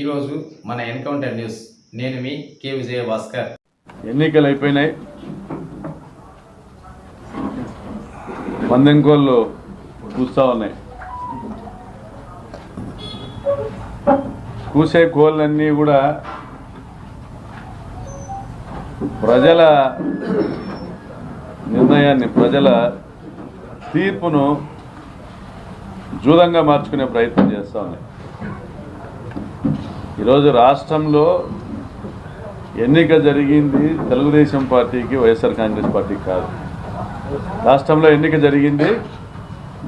ఈరోజు మన encounter news. నేను మీ కే విజయ భాస్కర్ ఎన్నికలు అయిపోయినాయి పందెం కోళ్ళు కూస్తా ఉన్నాయి. కూసే కోళ్ళన్నీ కూడా ప్రజల నిర్ణయాన్ని ప్రజల తీర్పును జూదంగా మార్చుకునే ప్రయత్నం చేస్తూ ఉన్నాయి. ఈరోజు రాష్ట్రంలో ఎన్నిక జరిగింది తెలుగుదేశం పార్టీకి వైఎస్ఆర్ కాంగ్రెస్ పార్టీకి కాదు. రాష్ట్రంలో ఎన్నిక జరిగింది.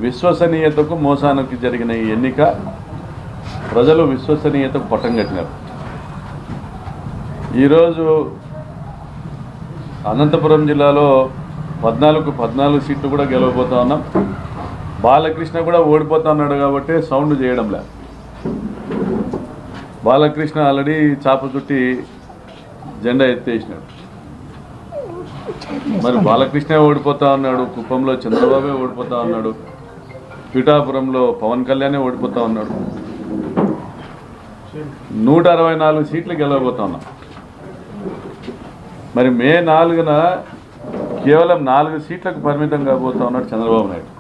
విశ్వసనీయతకు మోసానికి జరిగిన ఈ ఎన్నిక ప్రజలు విశ్వసనీయతకు పట్టం కట్టినారు. ఈరోజు అనంతపురం జిల్లాలో పద్నాలుగు పద్నాలుగు సీట్లు కూడా గెలవబోతా ఉన్నాం. బాలకృష్ణ కూడా ఓడిపోతా ఉన్నాడు కాబట్టి సౌండ్ చేయడం లేదు బాలకృష్ణ ఆల్రెడీ చాప చుట్టి జెండా ఎత్తేసినాడు. మరి బాలకృష్ణ ఓడిపోతా ఉన్నాడు కుప్పంలో చంద్రబాబే ఓడిపోతా ఉన్నాడు పిఠాపురంలో పవన్ కళ్యాణే ఓడిపోతా ఉన్నాడు. నూట అరవై నాలుగు సీట్లు గెలవబోతా ఉన్నాం మరి మే నాలుగున కేవలం నాలుగు సీట్లకు పరిమితం కాబోతా ఉన్నాడు చంద్రబాబు నాయుడు.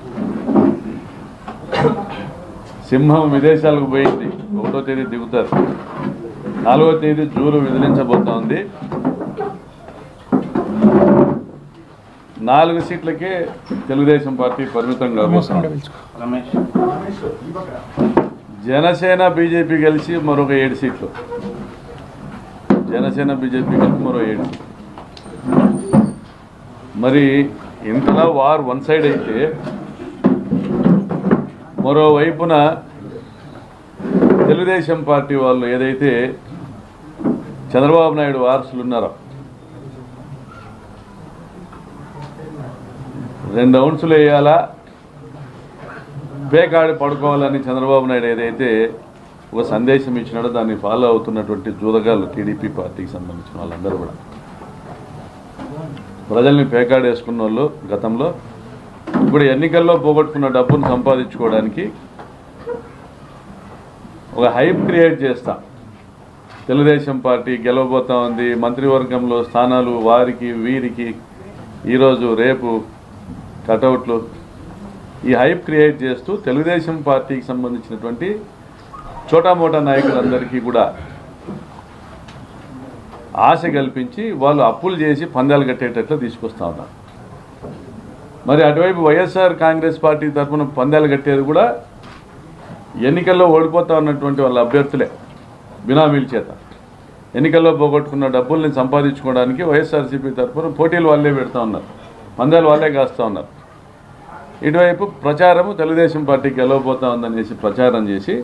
సింహం విదేశాలకు పోయింది. ఒకటో తేదీ దిగుతారు. నాలుగో తేదీ జూలు విదిలించబోతా ఉంది నాలుగు సీట్లకే తెలుగుదేశం పార్టీ పరిమితం కాబోతుంది. రమేష్. జనసేన బీజేపీ కలిసి మరొక ఏడు సీట్లు. జనసేన బీజేపీ కలిసి మరో ఏడు. మరి ఇంతలా వార్ వన్ సైడ్ అయితే మరోవైపున తెలుగుదేశం పార్టీ వాళ్ళు ఏదైతే చంద్రబాబు నాయుడు వారసులు ఉన్నారో రెండు అవున్సులు వేయాలా పేకాడి పడుకోవాలని చంద్రబాబు నాయుడు ఏదైతే ఒక సందేశం ఇచ్చినాడో దాన్ని ఫాలో అవుతున్నటువంటి జూదగాళ్ళు టీడీపీ పార్టీకి సంబంధించిన వాళ్ళందరూ కూడా. ప్రజల్ని పేకాడు వేసుకున్న వాళ్ళు గతంలో ఇప్పుడు ఎన్నికల్లో పోగొట్టుకున్న డబ్బును సంపాదించుకోవడానికి ఒక హైప్ క్రియేట్ చేస్తా. తెలుగుదేశం పార్టీ గెలవబోతా ఉంది మంత్రివర్గంలో స్థానాలు వారికి వీరికి ఈరోజు రేపు కటౌట్లు. ఈ హైప్ క్రియేట్ చేస్తూ తెలుగుదేశం పార్టీకి సంబంధించినటువంటి చోటామోటా నాయకులందరికీ కూడా ఆశ కల్పించి వాళ్ళు అప్పులు చేసి పందాలు కట్టేటట్లు తీసుకొస్తా ఉన్నారు. మరి అటువైపు వైఎస్ఆర్ కాంగ్రెస్ పార్టీ తరఫున పందాలు కట్టేది కూడా ఎన్నికల్లో ఓడిపోతా ఉన్నటువంటి వాళ్ళ అభ్యర్థులే బినామీల చేత. ఎన్నికల్లో పోగొట్టుకున్న డబ్బుల్ని సంపాదించుకోవడానికి వైఎస్ఆర్సీపీ తరఫున పోటీలు వాళ్ళే పెడతా ఉన్నారు పందాలు వాళ్ళే కాస్తూ ఉన్నారు. ఇటువైపు ప్రచారము తెలుగుదేశం పార్టీకి గెలవబోతా ఉందనేసి ప్రచారం చేసి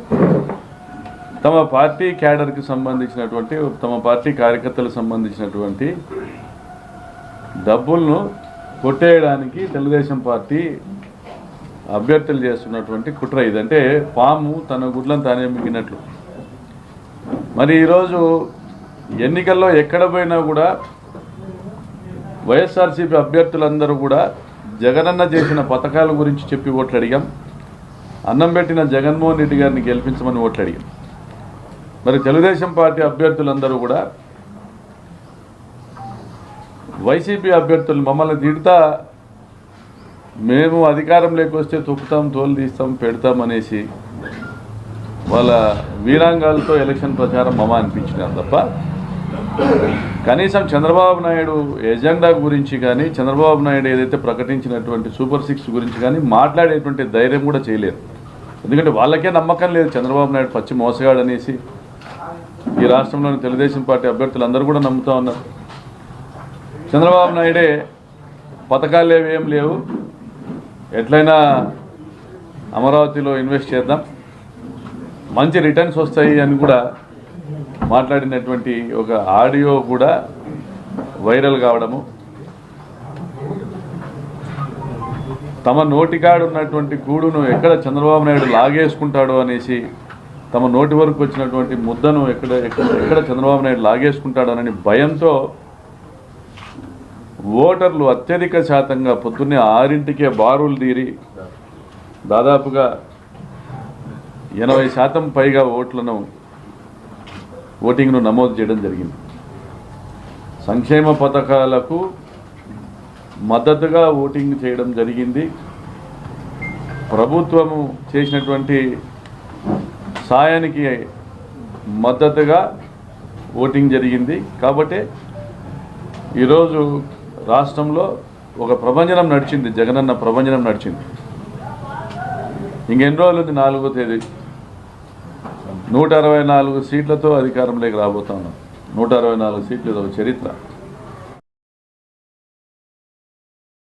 తమ పార్టీ క్యాడర్కి సంబంధించినటువంటి తమ పార్టీ కార్యకర్తలకు సంబంధించినటువంటి డబ్బులను కొట్టేయడానికి తెలుగుదేశం పార్టీ అభ్యర్థులు చేస్తున్నటువంటి కుట్ర ఇదంటే పాము తన గుడ్లను తానే మిగినట్లు. మరి ఈరోజు ఎన్నికల్లో ఎక్కడ పోయినా కూడా వైఎస్ఆర్సీపీ అభ్యర్థులందరూ కూడా జగనన్న చేసిన పథకాల గురించి చెప్పి ఓట్లు అడిగాం. అన్నం పెట్టిన జగన్మోహన్ రెడ్డి గారిని గెలిపించమని ఓట్లు అడిగాం. మరి తెలుగుదేశం పార్టీ అభ్యర్థులందరూ కూడా వైసీపీ అభ్యర్థులు మమ్మల్ని తిడతా మేము అధికారం వస్తే తొక్కుతాం తోలు తీస్తాం పెడతాం అనేసి వాళ్ళ వీరాంగాలతో ఎలక్షన్ ప్రచారం మమ అనిపించినారు తప్ప కనీసం చంద్రబాబు నాయుడు ఎజెండా గురించి కానీ చంద్రబాబు నాయుడు ఏదైతే ప్రకటించినటువంటి సూపర్ సిక్స్ గురించి కానీ మాట్లాడేటువంటి ధైర్యం కూడా చేయలేదు. ఎందుకంటే వాళ్ళకే నమ్మకం లేదు చంద్రబాబు నాయుడు పచ్చి మోసగాడు అనేసి ఈ రాష్ట్రంలోని తెలుగుదేశం పార్టీ అభ్యర్థులు అందరూ కూడా నమ్ముతా ఉన్నారు. చంద్రబాబు నాయుడే పథకాలు లేవు ఏం లేవు. ఎట్లయినా అమరావతిలో ఇన్వెస్ట్ చేద్దాం. మంచి రిటర్న్స్ వస్తాయి అని కూడా మాట్లాడినటువంటి ఒక ఆడియో కూడా వైరల్ కావడము. తమ నోటికాడు ఉన్నటువంటి గూడును ఎక్కడ చంద్రబాబు నాయుడు లాగేసుకుంటాడు అనేసి తమ నోటి వరకు వచ్చినటువంటి ముద్దను ఎక్కడ ఎక్కడ ఎక్కడ చంద్రబాబు నాయుడు లాగేసుకుంటాడోనని భయంతో ఓటర్లు అత్యధిక శాతంగా పొద్దున్నే ఆరింటికే బారులు తీరి దాదాపుగా ఎనభై శాతం పైగా ఓట్లను ఓటింగ్ను నమోదు చేయడం జరిగింది. సంక్షేమ పథకాలకు మద్దతుగా ఓటింగ్ చేయడం జరిగింది. ప్రభుత్వము చేసినటువంటి సాయానికి మద్దతుగా ఓటింగ్ జరిగింది. కాబట్టి ఈరోజు రాష్ట్రంలో ఒక ప్రభంజనం నడిచింది జగనన్న ప్రభంజనం నడిచింది. ఇంకెన్ని రోజులు ఉంది? నాలుగో తేదీ. నూట అరవై నాలుగు సీట్లతో అధికారంలోకి రాబోతా ఉన్నాం. నూట అరవై నాలుగు సీట్లు ఇది ఒక చరిత్ర.